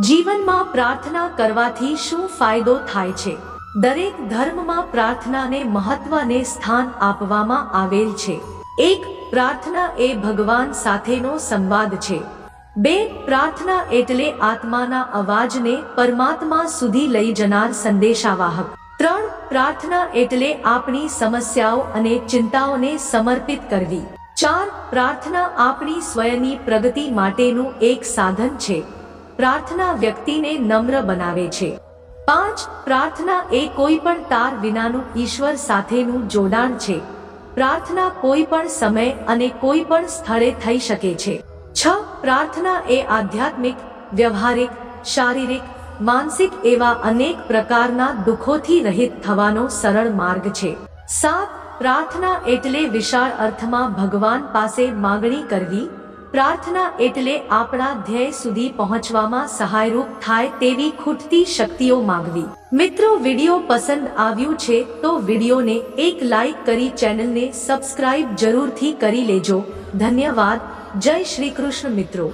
જીવનમાં પ્રાર્થના કરવાથી શું ફાયદો થાય છે? દરેક ધર્મમાં પ્રાર્થનાને મહત્વને સ્થાન આપવામાં આવેલ છે. એક, પ્રાર્થના એ ભગવાન સાથેનો સંવાદ છે. બે, પ્રાર્થના એટલે આત્માના અવાજને પરમાત્મા સુધી લઈ જનાર સંદેશાવાહક. ત્રણ, પ્રાર્થના એટલે આપણી સમસ્યાઓ અને ચિંતાઓને સમર્પિત કરવી. ચાર, પ્રાર્થના આપણી સ્વયંની પ્રગતિ માટેનું એક સાધન છે. પ્રાર્થના વ્યક્તિને નમ્ર બનાવે છે. પાંચ, પ્રાર્થના એ કોઈ પણ તાર વિનાનું ઈશ્વર સાથેનું જોડાણ છે. પ્રાર્થના કોઈ પણ સમય અને કોઈ પણ સ્થળે થઈ શકે છે. છ, પ્રાર્થના એ આધ્યાત્મિક, વ્યવહારિક, શારીરિક, માનસિક એવા અનેક પ્રકારના દુઃખોથી રહિત થવાનો સરળ માર્ગ છે. સાત, પ્રાર્થના એટલે વિશાળ અર્થમાં ભગવાન પાસે માગણી કરવી પ્રાર્થના એટલે આપણા ધ્યેય સુધી પહોંચવામાં સહાયરૂપ થાય તેવી ખૂટતી શક્તિઓ માંગવી. મિત્રો, વીડિયો પસંદ આવ્યું છે તો વિડિયોને એક લાઈક કરી ચેનલને સબસ્ક્રાઇબ જરૂરથી કરી લેજો. ધન્યવાદ. જય શ્રી કૃષ્ણ મિત્રો.